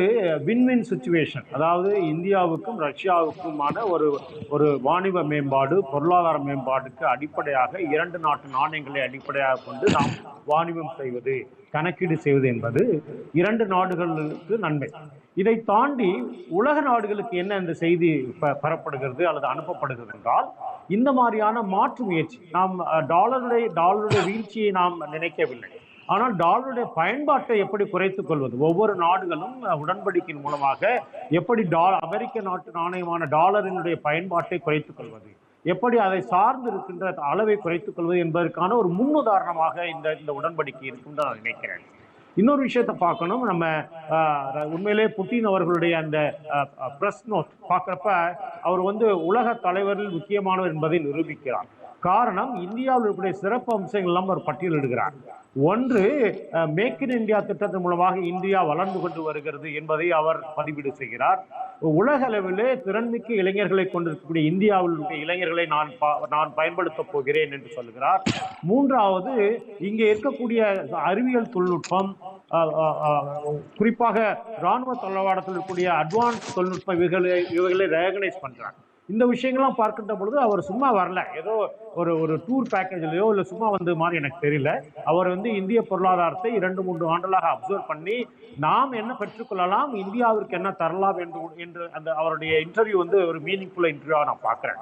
வின்-வின் சுச்சுவேஷன் அதாவது இந்தியாவுக்கும் ரஷ்யாவுக்குமான ஒரு ஒரு வாணிப மேம்பாடு பொருளாதார மேம்பாடுக்கு அடிப்படையாக இரண்டு நாட்டு நாணயங்களை அடிப்படையாக கொண்டு நாம் வாணிபம் செய்வது கணக்கீடு செய்வது என்பது இரண்டு நாடுகளுக்கு நன்மை. இதை தாண்டி உலக நாடுகளுக்கு என்ன இந்த செய்தி ப- பெறப்படுகிறது அல்லது அனுப்பப்படுகிறது என்றால் இந்த மாதிரியான மாற்று முயற்சி நாம் டாலருடைய டாலருடைய வீழ்ச்சியை நாம் நினைக்கவில்லை. ஆனால் டாலருடைய பயன்பாட்டை எப்படி குறைத்துக் கொள்வது? ஒவ்வொரு நாடுகளும் உடன்படிக்கையின் மூலமாக எப்படி டால் அமெரிக்க நாட்டு நாணயமான டாலரினுடைய பயன்பாட்டை குறைத்துக் கொள்வது? எப்படி அதை சார்ந்து இருக்கின்ற அளவை குறைத்துக் கொள்வது என்பதற்கான ஒரு முன்னுதாரணமாக இந்த இந்த உடன்படிக்கை இருக்கும் நான் நினைக்கிறேன். இன்னொரு விஷயத்தை பார்க்கணும். நம்ம உண்மையிலே புட்டின் அவர்களுடைய அந்த பிரஸ் நோட் பார்க்குறப்ப அவர் வந்து உலக தலைவரில் முக்கியமானவர் என்பதை நிரூபிக்கிறார். காரணம் இந்தியாவில் இருக்கக்கூடிய சிறப்பு அம்சங்கள் எல்லாம் அவர் பட்டியலிடுகிறார். ஒன்று மேக் இன் இந்தியா திட்டத்தின் மூலமாக இந்தியா வளர்ந்து கொண்டு வருகிறது என்பதை அவர் பதிவீடு செய்கிறார். உலக அளவிலே திறன்மிக்க இளைஞர்களை கொண்டிருக்கக்கூடிய இந்தியாவில் உள்ள இளைஞர்களை நான் பா- நான் பயன்படுத்தப் போகிறேன் என்று சொல்கிறார் மூன்றாவது இங்கே இருக்கக்கூடிய அறிவியல் தொழில்நுட்பம் குறிப்பாக இராணுவ தளவாடத்தில் இருக்கக்கூடிய அட்வான்ஸ் தொழில்நுட்பம் இவைகளை இவைகளை ரெகனைஸ் பண்றாங்க. இந்த விஷயங்கள்லாம் பார்க்கின்ற பொழுது அவர் சும்மா வரல. ஏதோ ஒரு ஒரு டூர் பேக்கேஜ்லையோ இல்லை சும்மா வந்து மாதிரி எனக்கு தெரியல. அவர் வந்து இந்திய பொருளாதாரத்தை இரண்டு மூன்று ஆண்டுகளாக அப்சர்வ் பண்ணி நாம் என்ன பெற்றுக்கொள்ளலாம் இந்தியாவிற்கு என்ன தரலாம் என்று என்று அந்த அவருடைய இன்டர்வியூ வந்து ஒரு மீனிங்ஃபுல் இன்டர்வியூவாக நான் பார்க்குறேன்.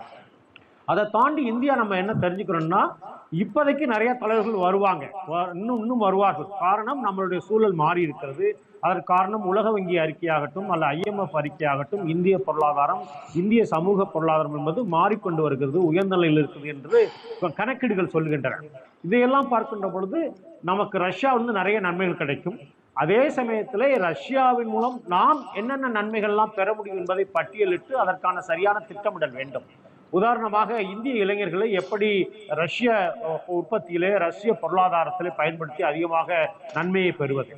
அதை தாண்டி இந்தியா நம்ம என்ன தெரிஞ்சுக்கிறோம்னா இப்போதைக்கு நிறைய தலைவர்கள் வருவாங்க. இன்னும் இன்னும் வருவார்கள். காரணம் நம்மளுடைய சூழல் மாறி இருக்கிறது. அதற்கு காரணம் உலக வங்கி அறிக்கையாகட்டும் அல்ல ஐஎம்எஃப் அறிக்கையாகட்டும் இந்திய பொருளாதாரம் இந்திய சமூக பொருளாதாரம் என்பது மாறிக்கொண்டு வருகிறது உயர்ந்த நிலையில் இருக்குது என்று கணக்கீடுகள் சொல்கின்றன. இதையெல்லாம் பார்க்கின்ற பொழுது நமக்கு ரஷ்யா வந்து நிறைய நன்மைகள் கிடைக்கும். அதே சமயத்தில் ரஷ்யாவின் மூலம் நாம் என்னென்ன நன்மைகள்லாம் பெற முடியும் என்பதை பட்டியலிட்டு அதற்கான சரியான திட்டமிடல் வேண்டும். உதாரணமாக இந்திய இளைஞர்களை எப்படி ரஷ்ய உற்பத்தியிலே ரஷ்ய பொருளாதாரத்திலே பயன்படுத்தி அதிகமாக நன்மையை பெறுவது?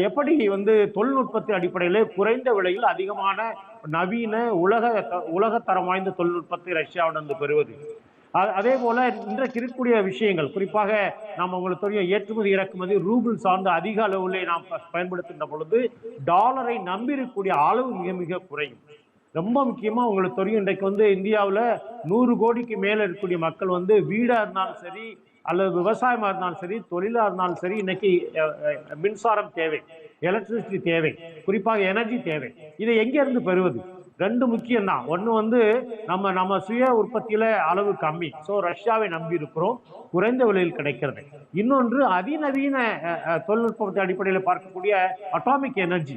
எப்படி வந்து தொழில்நுட்பத்தின் அடிப்படையிலே குறைந்த விலையில் அதிகமான நவீன உலக த- உலகத்தரம் வாய்ந்த தொழில்நுட்பத்தை ரஷ்யாவிடம் பெறுவது? அதே போல இன்றைக்கு இருக்கக்கூடிய விஷயங்கள் குறிப்பாக நாம் உங்களுக்கு தெரியும் ஏற்றுமதி இறக்குமதி ரூபிள் சார்ந்த அதிக அளவிலே நாம் பயன்படுத்துகின்ற பொழுது டாலரை நம்பியிருக்கக்கூடிய அளவு மிக மிக குறையும். ரொம்ப முக்கியமாக உங்களுக்கு தெரியும் இன்றைக்கு வந்து இந்தியாவில் நூறு கோடிக்கு மேலே இருக்கக்கூடிய மக்கள் வந்து வீடாக இருந்தாலும் சரி அல்லது விவசாயமாக இருந்தாலும் சரி தொழிலாக இருந்தாலும் சரி இன்னைக்கு மின்சாரம் தேவை எலக்ட்ரிசிட்டி தேவை குறிப்பாக எனர்ஜி தேவை. இதை எங்கேருந்து பெறுவது? ரெண்டு முக்கியம் தான் ஒன்று வந்து நம்ம நம்ம சுய உற்பத்தியில் அளவு கம்மி. ஸோ ரஷ்யாவை நம்பி இருக்கிறோம். குறைந்த விலையில் கிடைக்கிறது. இன்னொன்று அதிநவீன தொழில்நுட்பத்தை அடிப்படையில் பார்க்கக்கூடிய அட்டாமிக் எனர்ஜி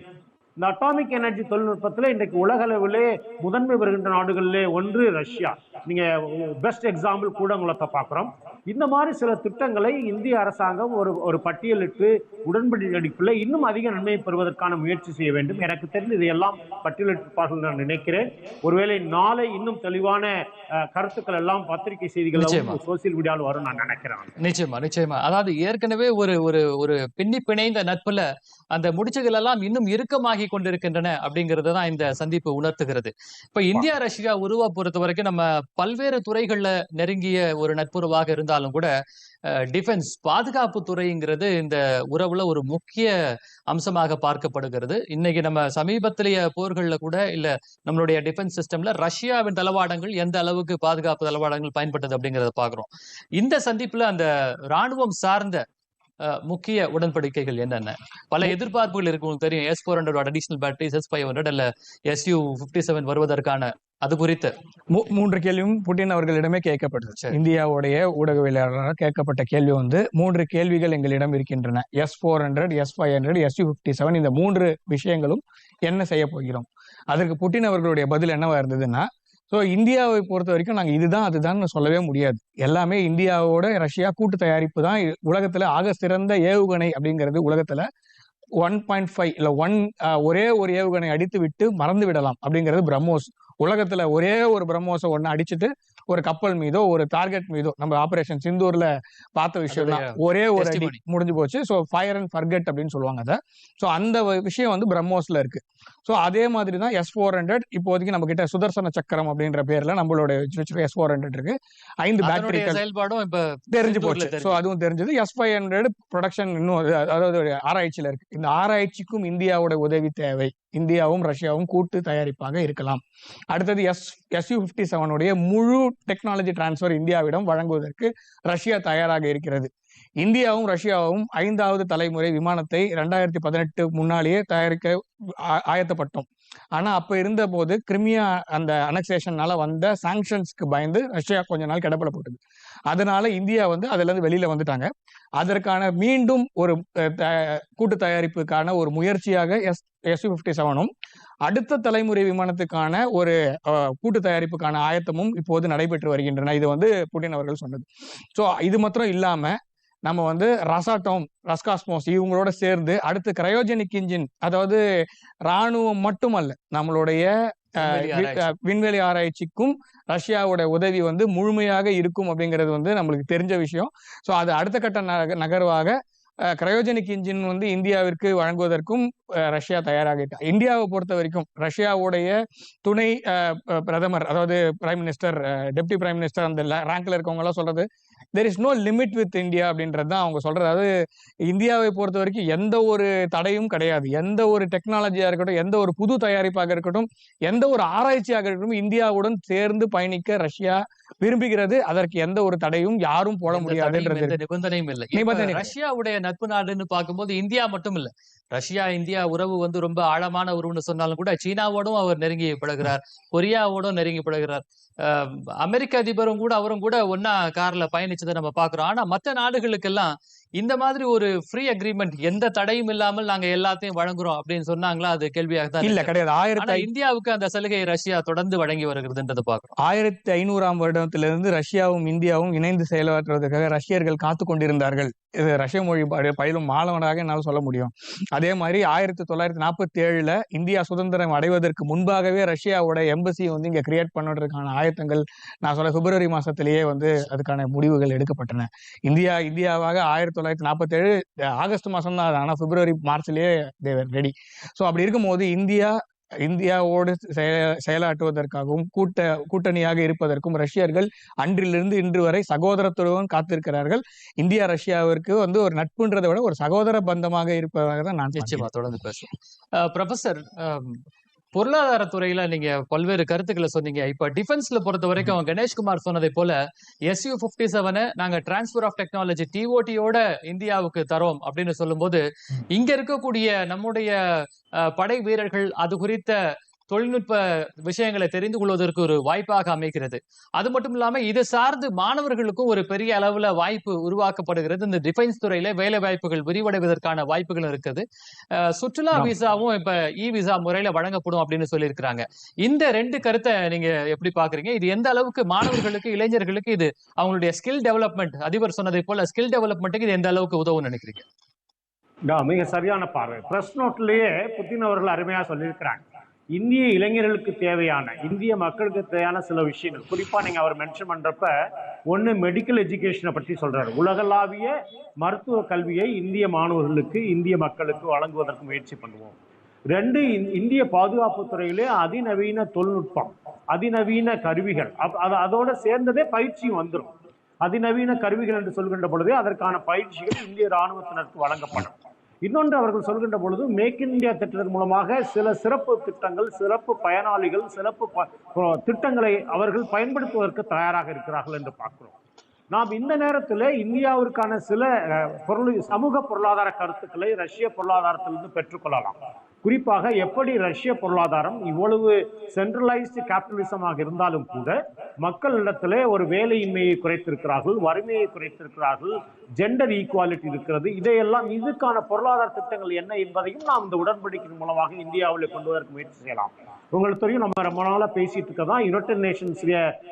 இந்த அட்டாமிக் எனர்ஜி தொழில்நுட்பத்தில் இன்றைக்கு உலக அளவிலே முதன்மை வருகின்ற நாடுகளிலே ஒன்று ரஷ்யா. நீங்க பெஸ்ட் எக்ஸாம்பிள் கூடங்குளத்தை பார்க்குறோம் இந்த மாதிரி சில திட்டங்களை இந்திய அரசாங்கம் ஒரு ஒரு பட்டியலிட்டு உடன்படிக்கை அடிப்பில் இன்னும் அதிக நன்மையை பெறுவதற்கான முயற்சி செய்ய வேண்டும். எனக்கு தெரிந்து இதையெல்லாம் பட்டியலிட்டிருப்பார்கள் நான் நினைக்கிறேன். ஒருவேளை நாளை இன்னும் தெளிவான கருத்துக்கள் எல்லாம் பத்திரிகை. செய்திகள் சோசியல் மீடியாவில் வரும் நான் நினைக்கிறேன். நிச்சயமா நிச்சயமா. அதாவது ஏற்கனவே ஒரு ஒரு ஒரு பின்னி பிணைந்த நட்புல அந்த முடிச்சுகள் எல்லாம் இன்னும் இறுக்கமாகி கொண்டிருக்கின்றன அப்படிங்கறத தான் இந்த சந்திப்பு உணர்த்துகிறது. இப்ப இந்தியா ரஷ்யா உருவா பொறுத்த வரைக்கும் நம்ம பல்வேறு துறைகள்ல நெருங்கிய ஒரு நட்புறவாக இருந்தாலும் கூட டிஃபென்ஸ் பாதுகாப்பு துறைங்கிறது இந்த உறவுல ஒரு முக்கிய அம்சமாக பார்க்கப்படுகிறது. இன்னைக்கு நம்ம சமீபத்திலேய போர்கள்ல கூட இல்ல நம்மளுடைய டிஃபென்ஸ் சிஸ்டம்ல ரஷ்யாவின் தளவாடங்கள் எந்த அளவுக்கு பாதுகாப்பு தளவாடங்கள் பயன்பட்டது அப்படிங்கறத பாக்குறோம் இந்த சந்திப்புல அந்த ராணுவம் சார்ந்த முக்கிய உடன்படிக்கைகள் என்னென்ன? பல எதிர்பார்ப்புகள் இருக்கு உங்களுக்கு தெரியும். S four hundred additional batteries S five hundred அல்ல எஸ்யூ பிப்டி செவன் வருவதற்கான. அது குறித்து. மூ- மூன்று கேள்வியும் புட்டின் அவர்களிடமே கேட்கப்பட்டது. இந்தியாவுடைய ஊடகவியலாளரால் கேட்கப்பட்ட கேள்வி வந்து மூன்று கேள்விகள் எங்களிடம் இருக்கின்றன. S four hundred S five hundred S fifty seven இந்த மூன்று விஷயங்களும் என்ன செய்ய போகிறோம்? அதற்கு புட்டின் அவர்களுடைய பதில் என்னவா இருந்ததுன்னா ஸோ இந்தியாவை பொறுத்த வரைக்கும் நாங்கள் இதுதான் அதுதான் சொல்லவே முடியாது. எல்லாமே இந்தியாவோட ரஷ்யா கூட்டு தயாரிப்பு தான். உலகத்தில் உலகத்துல ஆக சிறந்த ஏவுகணை அப்படிங்கிறது உலகத்துல ஒன் பாயிண்ட் ஃபைவ் இல்லை ஒன் ஒரே ஒரு ஏவுகணை அடித்து விட்டு மறந்து விடலாம் அப்படிங்கிறது பிரம்மோஸ். உலகத்துல ஒரே ஒரு பிரம்மோஸை ஒன்று அடிச்சுட்டு ஒரு கப்பல் மீதோ ஒரு டார்கெட் மீதோ நம்ம ஆபரேஷன் சிந்தூர்ல பார்த்த விஷயம் தான் ஒரே ஒரு அடி. முடிஞ்சு போச்சு. ஸோ ஃபயர் அண்ட் ஃபர்கெட் அப்படின்னு சொல்லுவாங்க அதை. ஸோ அந்த விஷயம் வந்து பிரம்மோஸ்ல இருக்கு. ஸோ அதே மாதிரி தான் எஸ் ஃபோர் ஹண்ட்ரட் இப்போதைக்கு நம்ம கிட்ட சுதர்சன சக்கரம் அப்படின்ற பேர்ல நம்மளோட எஸ் ஃபோர் ஹண்ட்ரட் இருக்கு. ஐந்து பேட்டரிகள் செயல்பாடும் இப்ப தெரிஞ்சு போச்சு. ஸோ. அதுவும் தெரிஞ்சது. எஸ் ஃபைவ் ஹண்ட்ரட் ப்ரொடக்ஷன் இன்னும் அது- அதாவது ஆராய்ச்சியில இருக்கு. இந்த ஆராய்ச்சிக்கும் இந்தியாவோட உதவி தேவை. இந்தியாவும் ரஷ்யாவும் கூட்டு தயாரிப்பாக இருக்கலாம். அடுத்தது எஸ் எஸ்யூ ஃபிஃப்டி செவனுடைய முழு டெக்னாலஜி டிரான்ஸ்ஃபர் இந்தியாவிடம் வழங்குவதற்கு ரஷ்யா தயாராக இருக்கிறது. இந்தியாவும் ரஷ்யாவும் ஐந்தாவது தலைமுறை விமானத்தை ரெண்டாயிரத்தி பதினெட்டு முன்னாலேயே தயாரிக்க ஆயத்தப்பட்டோம். ஆனா அப்ப இருந்த போது கிரிமியா அந்த அனக்சேஷன்னால வந்த சாங்ஷன்ஸ்க்கு பயந்து ரஷ்யா கொஞ்ச நாள் கிடப்பில போட்டது. அதனால இந்தியா வந்து அதுல இருந்து வெளியில வந்துட்டாங்க. அதற்கான மீண்டும் ஒரு த- கூட்டு தயாரிப்புக்கான ஒரு முயற்சியாக எஸ் எஸ் ஃபிஃப்டி செவனும் அடுத்த தலைமுறை விமானத்துக்கான ஒரு கூட்டு தயாரிப்புக்கான ஆயத்தமும் இப்போது நடைபெற்று வருகின்றன. இது வந்து புட்டின் அவர்கள் சொன்னது. ஸோ இது மாத்திரம் இல்லாம நம்ம வந்து ரசாட்டோம் ரஸ்காஸ்மோஸ் இவங்களோட சேர்ந்து அடுத்து கிரையோஜெனிக் இன்ஜின் அதாவது ராணுவம் மட்டுமல்ல நம்மளுடைய விண்வெளி ஆராய்ச்சிக்கும் ரஷ்யாவோட உதவி வந்து முழுமையாக இருக்கும் அப்படிங்கிறது வந்து நம்மளுக்கு தெரிஞ்ச விஷயம். ஸோ அது அடுத்த கட்ட நக- நகர்வாக கிரையோஜெனிக் இன்ஜின் வந்து இந்தியாவிற்கு வழங்குவதற்கும் ரஷ்யா தயாராக இருக்கா இந்தியாவை பொறுத்த வரைக்கும் ரஷ்யாவுடைய துணை பிரதமர் அதாவது prime minister deputy prime minister அந்த ரேங்க்ல இருக்கவங்க எல்லாம் சொல்றது there is no limit with India அப்படின்றது தான் அவங்க சொல்றது. அதாவது இந்தியாவை பொறுத்த வரைக்கும் எந்த ஒரு தடையும் கிடையாது. எந்த ஒரு டெக்னாலஜியா இருக்கட்டும் எந்த ஒரு புது தயாரிப்பாக இருக்கட்டும் எந்த ஒரு ஆராய்ச்சியாக இருக்கட்டும் இந்தியாவுடன் சேர்ந்து பயணிக்க ரஷ்யா விரும்புகிறது. அதற்கு எந்த ஒரு தடையும் யாரும் போட முடியாதுன்றது நிபந்தனையும் இல்லை. ரஷ்யாவுடைய நட்பு நாடுன்னு பார்க்கும்போது இந்தியா மட்டும் இல்ல. ரஷ்யா இந்தியா உறவு வந்து ரொம்ப ஆழமான உறவுன்னு சொன்னாலும் கூட சீனாவோடும் அவர் நெருங்கி பழகுறார். கொரியாவோடும் நெருங்கி பழகுறார். அஹ் அமெரிக்க அதிபரும் கூட அவரும் கூட ஒன்னா கார்ல பயணிச்சதை நம்ம பாக்குறோம் ஆனா மற்ற நாடுகளுக்கெல்லாம் இந்த மாதிரி ஒரு ஃப்ரீ அக்ரிமெண்ட் எந்த தடையும் இல்லாமல் நாங்க எல்லாத்தையும் வழங்குறோம் அப்படின்னு சொன்னாங்களா? அது கேள்வியாக தான் இல்ல. கிடையாது. ஆயிரத்தி இந்தியாவுக்கு அந்த சலுகையை ரஷ்யா தொடர்ந்து வழங்கி வருகிறதுன்றதை பாக்குறோம் ஆயிரத்தி ஐநூறாம் வருடத்திலிருந்து ரஷ்யாவும் இந்தியாவும் இணைந்து செயலாற்றுவதற்காக ரஷ்யர்கள் காத்து கொண்டிருந்தார்கள். இது ரஷ்ய மொழி பயிலும் மாணவனாக என்னால் சொல்ல முடியும். அதே மாதிரி ஆயிரத்தி தொள்ளாயிரத்தி நாற்பத்தி ஏழுல இந்தியா சுதந்திரம் அடைவதற்கு முன்பாகவே ரஷ்யாவோட எம்பசி வந்து இங்க கிரியேட் பண்ணுறதுக்கான ஆயத்தங்கள் நான் சொல்ல பிப்ரவரி மாசத்திலேயே வந்து அதுக்கான முடிவுகள் எடுக்கப்பட்டன. இந்தியா இந்தியாவாக ஆயிரத்தி தொள்ளாயிரத்தி நாற்பத்தி ஏழு ஆகஸ்ட் மாசம் தான் ஆனா பிப்ரவரி மார்ச்லயே தேவர் ரெடி ஸோ அப்படி இருக்கும்போது இந்தியா இந்தியாவோடு செய- செயலாற்றுவதற்காகவும் கூட்ட கூட்டணியாக இருப்பதற்கும் ரஷ்யர்கள் அன்றிலிருந்து இன்று வரை சகோதரத்துடன் காத்திருக்கிறார்கள். இந்தியா ரஷ்யாவிற்கு வந்து ஒரு நட்புன்றதை விட ஒரு சகோதர பந்தமாக இருப்பதாக தான் நான் நிச்சயமா. தொடர்ந்து பேசுவோம். அஹ் ப்ரொஃபசர் பொருளாதாரத்துறையில நீங்க பல்வேறு கருத்துக்களை சொன்னீங்க. இப்ப டிஃபென்ஸ்ல பொறுத்த வரைக்கும் கணேஷ்குமார் சொன்னதை போல எஸ்யூ பிப்டி செவனை நாங்க டிரான்ஸ்பர் ஆஃப் டெக்னாலஜி டிஓடியோட இந்தியாவுக்கு தரோம் அப்படின்னு சொல்லும்போது இங்க இருக்கக்கூடிய நம்முடைய படை வீரர்கள் அது குறித்த தொழில்நுட்ப விஷயங்களை தெரிந்து கொள்வதற்கு ஒரு வாய்ப்பாக அமைகிறது. அது மட்டும் இல்லாம இது சார்ந்து மாணவர்களுக்கும் ஒரு பெரிய அளவுல வாய்ப்பு உருவாக்கப்படுகிறது. இந்த டிஃபென்ஸ் துறையில வேலை வாய்ப்புகள் விரிவடைவதற்கான வாய்ப்புகள் இருக்குது. சுற்றுலா. விசாவும் இப்ப இ விசா முறையில வழங்கப்படும் அப்படின்னு சொல்லியிருக்கிறாங்க. இந்த ரெண்டு கருத்தை நீங்க எப்படி பாக்குறீங்க? இது எந்த அளவுக்கு மாணவர்களுக்கு இளைஞர்களுக்கு இது அவங்களுடைய ஸ்கில் டெவலப்மெண்ட் அதிபர் சொன்னதை போல ஸ்கில் டெவலப்மெண்ட்டுக்கு இது எந்த அளவுக்கு உதவும் நினைக்கிறீங்க? மிக சரியான பார்வை. பிரஸ் நோட்லயே புத்தின் அவர்கள் அருமையா சொல்லியிருக்கிறாங்க. இந்திய இளைஞர்களுக்கு தேவையான இந்திய மக்களுக்கு தேவையான சில விஷயங்கள். குறிப்பா நீங்க அவர் மென்ஷன் பண்றப்ப ஒன்று மெடிக்கல் எஜுகேஷனை பற்றி சொல்றாரு. உலகளாவிய மருத்துவ கல்வியை இந்திய மாணவர்களுக்கு இந்திய மக்களுக்கு வழங்குவதற்கு முயற்சி பண்ணுவோம். ரெண்டு இந்- இந்திய பாதுகாப்பு துறையிலே அதிநவீன தொழில்நுட்பம் அதிநவீன கருவிகள் அப்- அது அதோட சேர்ந்ததே பயிற்சியும் வந்துடும் அதிநவீன கருவிகள் என்று சொல்கின்ற பொழுதே அதற்கான பயிற்சிகள் இந்திய ராணுவத்தினருக்கு வழங்கப்படும். இன்னொன்று அவர்கள் சொல்கின்ற பொழுது மேக் இன் இந்தியா திட்டத்தின் மூலமாக சில சிறப்பு திட்டங்கள் சிறப்பு பயனாளிகள் சிறப்பு ப- திட்டங்களை அவர்கள் பயன்படுத்துவதற்கு தயாராக இருக்கிறார்கள் என்று பார்க்கிறோம். நாம் இந்த நேரத்தில் இந்தியாவிற்கான சில பொருள் சமூக பொருளாதார கருத்துக்களை ரஷ்ய பொருளாதாரத்திலிருந்து பெற்றுக்கொள்ளலாம். குறிப்பாக எப்படி ரஷ்ய பொருளாதாரம் இவ்வளவு சென்ட்ரலைஸ்டு கேபிட்டலிசமாக இருந்தாலும் கூட மக்களிடத்திலே ஒரு வேலையின்மையை குறைத்திருக்கிறார்கள் வறுமையை குறைத்திருக்கிறார்கள் ஜெண்டர் ஈக்குவாலிட்டி இருக்கிறது. இதையெல்லாம் இதுக்கான பொருளாதார திட்டங்கள் என்ன என்பதையும் நாம் இந்த உடன்படிக்கையின் மூலமாக இந்தியாவில் கொண்டு வருவதற்கு முயற்சி செய்யலாம். உங்களுக்கு தெரியும் நம்ம ரொம்ப நாளாக பேசிட்டு இருக்கதான் யுனைடெட் நேஷன்ஸ்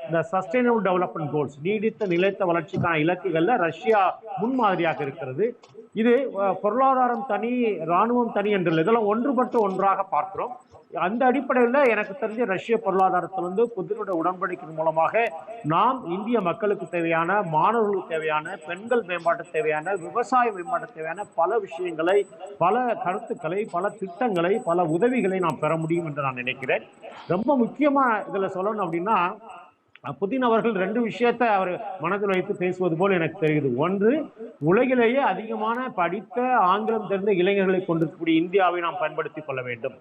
இந்த சஸ்டைனபிள் டெவலப்மெண்ட் கோல்ஸ் நீடித்த நிலைத்த வளர்ச்சிக்கான இலக்குகளில் ரஷ்யா முன்மாதிரியாக இருக்கிறது. இது பொருளாதாரம் தனி இராணுவம் தனி என்று இதெல்லாம் ஒன்றுபட்டு ஒன்றாக பார்க்கிறோம். அந்த அடிப்படையில் எனக்கு தெரிஞ்ச ரஷ்ய பொருளாதாரத்திலிருந்து புதினோட புதினுடைய உடன்படிக்கையின் மூலமாக நாம் இந்திய மக்களுக்கு தேவையான மாணவர்களுக்கு தேவையான பெண்கள் மேம்பாட்டு தேவையான விவசாய மேம்பாட்டு தேவையான பல விஷயங்களை பல கருத்துக்களை பல திட்டங்களை பல உதவிகளை நாம் பெற முடியும் என்று நான் நினைக்கிறேன். ரொம்ப முக்கியமா இதுல சொல்லணும் அப்படின்னா புதின் அவர்கள் ரெண்டு விஷயத்தை அவர் மனதில் வைத்து பேசுவது போல் எனக்கு தெரியுது. ஒன்று உலகிலேயே அதிகமான படித்த ஆங்கிலம் தெரிந்த இளைஞர்களை கொண்டிருக்கக்கூடிய இந்தியாவை நாம் பயன்படுத்திக் கொள்ள வேண்டும்.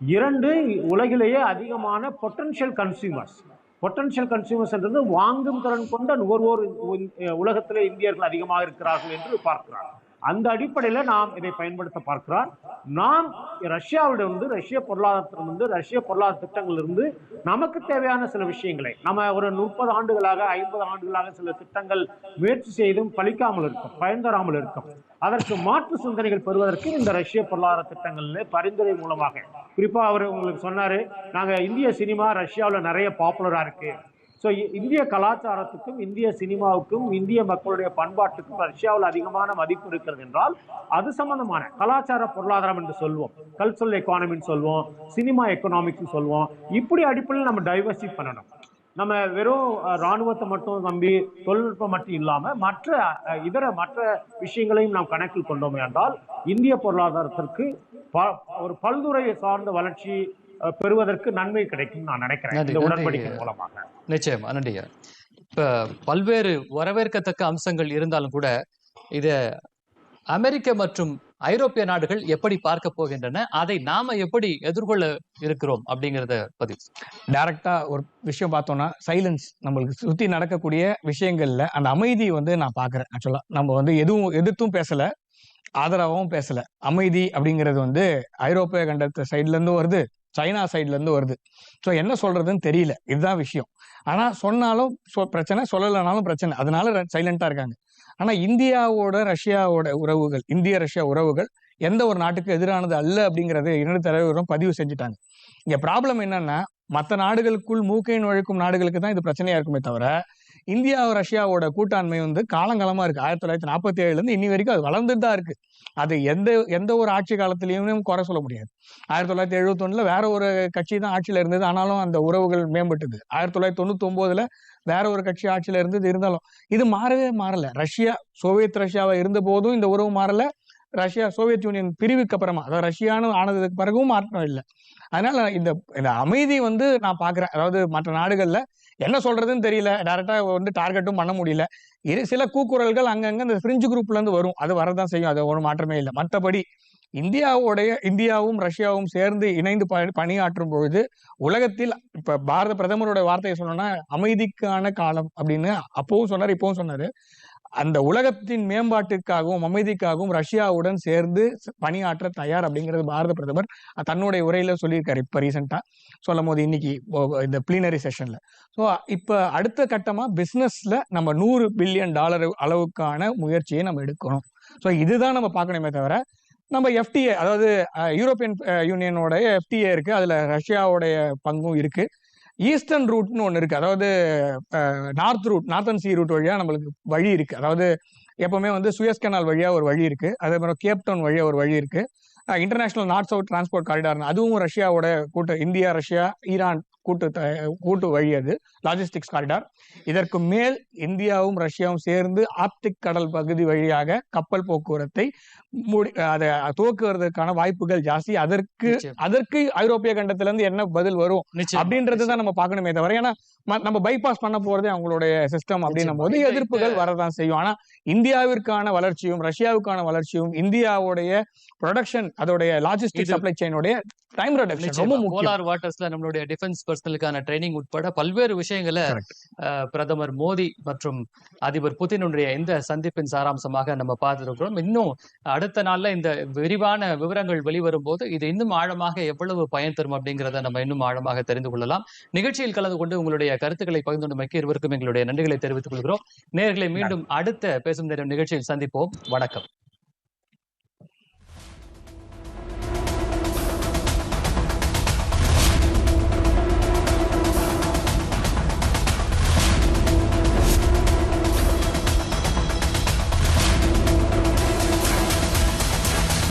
இரண்டு உலகிலேயே அதிகமான பொட்டன்ஷியல் கன்சியூமர்ஸ் பொட்டன்ஷியல் கன்சியூமர்ஸ் என்றது வாங்கும் திறன் கொண்ட நுகர்வோர் உலகத்திலே இந்தியர்கள் அதிகமாக இருக்கிறார்கள் என்று பார்க்கிறார்கள். அந்த அடிப்படையில் நாம் இதை பயன்படுத்த பார்க்கிறார். நாம் ரஷ்யாவிடமிருந்து ரஷ்ய பொருளாதாரத்திலிருந்து ரஷ்ய பொருளாதார திட்டங்களிலிருந்து நமக்கு தேவையான சில விஷயங்களை நம்ம ஒரு முப்பது ஆண்டுகளாக ஐம்பது ஆண்டுகளாக சில திட்டங்கள் முயற்சி செய்தும் பலிக்காமல் இருக்கும் பயன் தராமல் இருக்கும். அதற்கு மாற்று சிந்தனைகள் பெறுவதற்கு இந்த ரஷ்ய பொருளாதார திட்டங்களில் பரிந்துரை மூலமாக. குறிப்பாக அவர் உங்களுக்கு சொன்னார் நாங்கள் இந்திய சினிமா ரஷ்யாவில் நிறைய பாப்புலராக இருக்குது ஸோ இந்திய கலாச்சாரத்துக்கும் இந்திய சினிமாவுக்கும் இந்திய மக்களுடைய பண்பாட்டுக்கும் ரஷ்யாவில் அதிகமான மதிப்பு இருக்கிறது என்றால் அது சம்பந்தமான கலாச்சார பொருளாதாரம் என்று சொல்வோம். கல்ச்சுரல் எக்கானமின்னு சொல்வோம் சினிமா எக்கனாமிக்ஸ் சொல்வோம். இப்படி அடிப்படையில் நம்ம டைவர்சி பண்ணணும். நம்ம வெறும் இராணுவத்தை ராணுவத்தை மட்டும் நம்பி தொழில்நுட்பம் மட்டும் இல்லாமல் மற்ற இதர மற்ற விஷயங்களையும் நாம் கணக்கில் கொண்டோம் என்றால் இந்திய பொருளாதாரத்திற்கு ப- ஒரு பல்துறை சார்ந்த வளர்ச்சி பெறுவதற்கு நன்மை கிடைக்கும் நான் நினைக்கிறேன். நன்றி, இந்த நன்றி. உடன்படிக்கை மூலமாக. நிச்சயம் நன்றியா. இப்ப பல்வேறு வரவேற்கத்தக்க அம்சங்கள் இருந்தாலும் கூட இத அமெரிக்க மற்றும் ஐரோப்பிய நாடுகள் எப்படி பார்க்க போகின்றன அதை நாம எப்படி எதிர்கொள்ள இருக்கிறோம் அப்படிங்கறத பதிவு டைரக்டா ஒரு விஷயம் பார்த்தோம்னா சைலன்ஸ் நம்மளுக்கு சுத்தி நடக்கக்கூடிய விஷயங்கள்ல அந்த அமைதி வந்து நான் பாக்குறேன் ஆக்சுவலா நம்ம வந்து எதுவும் எதிர்த்தும் பேசல ஆதரவாகவும் பேசல. அமைதி அப்படிங்கிறது வந்து ஐரோப்பிய கண்டத்து சைட்ல இருந்து வருது. சைனா சைட்லேருந்து வருது. ஸோ என்ன சொல்கிறதுன்னு தெரியல. இதுதான் விஷயம். ஆனால் சொன்னாலும் சொ- பிரச்சனை சொல்லலைனாலும் பிரச்சனை. அதனால சைலண்ட்டாக இருக்காங்க. ஆனால் இந்தியாவோட ரஷ்யாவோட உறவுகள் இந்திய ரஷ்யா உறவுகள் எந்த ஒரு நாட்டுக்கு எதிரானது அல்ல அப்படிங்கிறது இரண்டு தலைவரும் பதிவு செஞ்சுட்டாங்க. இங்கே ப்ராப்ளம் என்னன்னா மற்ற நாடுகளுக்குள் மூக்கை நுழைக்கும் நாடுகளுக்கு தான் இது பிரச்சனையாக இருக்குமே தவிர இந்தியா ரஷ்யாவோட கூட்டாண்மை வந்து காலங்காலமா இருக்கு. ஆயிரத்தி தொள்ளாயிரத்தி நாற்பத்தி ஏழுல இருந்து இன்னி வரைக்கும் அது வளர்ந்துட்டு தான் இருக்கு. அது எந்த எந்த ஒரு ஆட்சி காலத்திலையும் குறை சொல்ல முடியாது. ஆயிரத்தி தொள்ளாயிரத்தி எழுபத்தி வேற ஒரு கட்சி தான் ஆட்சியில இருந்தது. ஆனாலும் அந்த உறவுகள் மேம்பட்டது. ஆயிரத்தி தொள்ளாயிரத்தி தொண்ணூத்தி ஒன்பதுல வேற ஒரு கட்சி ஆட்சியில இருந்தது இருந்தாலும் இது மாறவே மாறல. ரஷ்யா சோவியத் ரஷ்யாவை இருந்த போதும் இந்த உறவு மாறல. ரஷ்யா சோவியத் யூனியன் பிரிவுக்கு அப்புறமா அதாவது ரஷ்யான்னு ஆனதுக்கு பிறகும் மாற்றம் இல்லை. அதனால இந்த இந்த அமைதி வந்து நான் பாக்குறேன். அதாவது மற்ற நாடுகள்ல என்ன சொல்றதுன்னு தெரியல. டேரெக்டா வந்து டார்கெட்டும் பண்ண முடியல. இரு சில கூக்குரல்கள் அங்கங்க இந்த ஃப்ரிஞ்சு குரூப்ல இருந்து வரும். அது வரதான் செய்யும். அது ஒரு மாற்றமே இல்லை. மற்றபடி இந்தியாவுடைய இந்தியாவும் ரஷ்யாவும் சேர்ந்து இணைந்து ப- பணியாற்றும் பொழுது உலகத்தில் இப்ப பாரத பிரதமரோட வார்த்தையை சொல்லணும்னா அமைதிக்கான காலம் அப்படின்னு அப்பவும் சொன்னாரு இப்பவும் சொன்னாரு. அந்த உலகத்தின் மேம்பாட்டுக்காகவும் அமைதிக்காகவும் ரஷ்யாவுடன் சேர்ந்து பணியாற்ற தயார் அப்படிங்கிறது பாரத பிரதமர் தன்னுடைய உரையில சொல்லியிருக்காரு இப்ப ரீசெண்டா சொல்லும் போது இன்னைக்கு இந்த பிளீனரி செஷன்ல ஸோ இப்ப அடுத்த கட்டமா பிசினஸ்ல நம்ம நூறு பில்லியன் டாலர் அளவுக்கான முயற்சியை நம்ம எடுக்கணும். ஸோ இதுதான் நம்ம பார்க்கணுமே தவிர நம்ம எஃப்டிஏ அதாவது யூரோப்பியன் யூனியனோட யூனியனோடைய எஃப்டிஏ இருக்கு. அதுல ரஷ்யாவுடைய பங்கும் இருக்கு. ஈஸ்டர்ன் ரூட்னு ஒன்று இருக்கு. அதாவது north route northern sea route வழியா நம்மளுக்கு வழி இருக்கு. அதாவது எப்பவுமே வந்து சுயஸ் கெனால் வழியா ஒரு வழி இருக்கு. அதே மாதிரி கேப்டவுன் வழியாக வழியா ஒரு வழி இருக்கு. International north south transport corridor அதுவும் ரஷ்யாவோட கூட்ட இந்தியா ரஷ்யா ஈரான் கூட்டு கூட்டு வழி அது லாஜிஸ்டிக்ஸ் காரிடார் இதற்கு மேல் இந்தியாவும் ரஷ்யாவும் சேர்ந்து ஆர்க்டிக் கடல் பகுதி வழியாக கப்பல் போக்குவரத்தை மூடி அதை துவக்குவதற்கான வாய்ப்புகள் ஜாஸ்தி. அதற்கு. அதற்கு ஐரோப்பிய கண்டத்துல இருந்து என்ன பதில் வரும் அப்படின்றது தான் நம்ம பார்க்கணுமே தவிர ஏன்னா நம்ம பைபாஸ் பண்ண போறதே அவங்களுடைய சிஸ்டம் அப்படின்னும் போது எதிர்ப்புகள் வரதான் செய்யும். ஆனா இந்தியாவிற்கான வளர்ச்சியும் ரஷ்யாவுக்கான வளர்ச்சியும் இந்தியாவுடைய ப்ரொடக்ஷன் அதோடைய லாஜிஸ்டிக் சப்ளை செயினுடைய டைம் ரெடக்ஷன் ரொம்ப. முக்கியம். வாட்டர்ஸ்ல நம்மளுடைய டிஃபென்ஸ் பர்சனலுக்கான ட்ரைனிங் உட்பட பல்வேறு விஷயங்களை பிரதமர் மோடி மற்றும் அதிபர் புதினுடைய இந்த சந்திப்பின் சாராம்சமாக நம்ம பார்த்திருக்கிறோம். இன்னும் அடுத்த நாள்ல இந்த விரிவான விவரங்கள் வெளிவரும் போது இது இன்னும் ஆழமாக எவ்வளவு பயன் தரும் அப்படிங்கிறத நம்ம இன்னும் ஆழமாக தெரிந்து கொள்ளலாம். நிகழ்ச்சியில் கலந்து கொண்டு உங்களுடைய கருத்துக்களை பகிர்ந்து கொண்டமைக்கு இருவருக்கும் எங்களுடைய நன்றிகளை தெரிவித்துக் கொள்கிறோம். நேர்களை மீண்டும் அடுத்த பேசும் நேரம் நிகழ்ச்சியில் சந்திப்போம். வணக்கம்.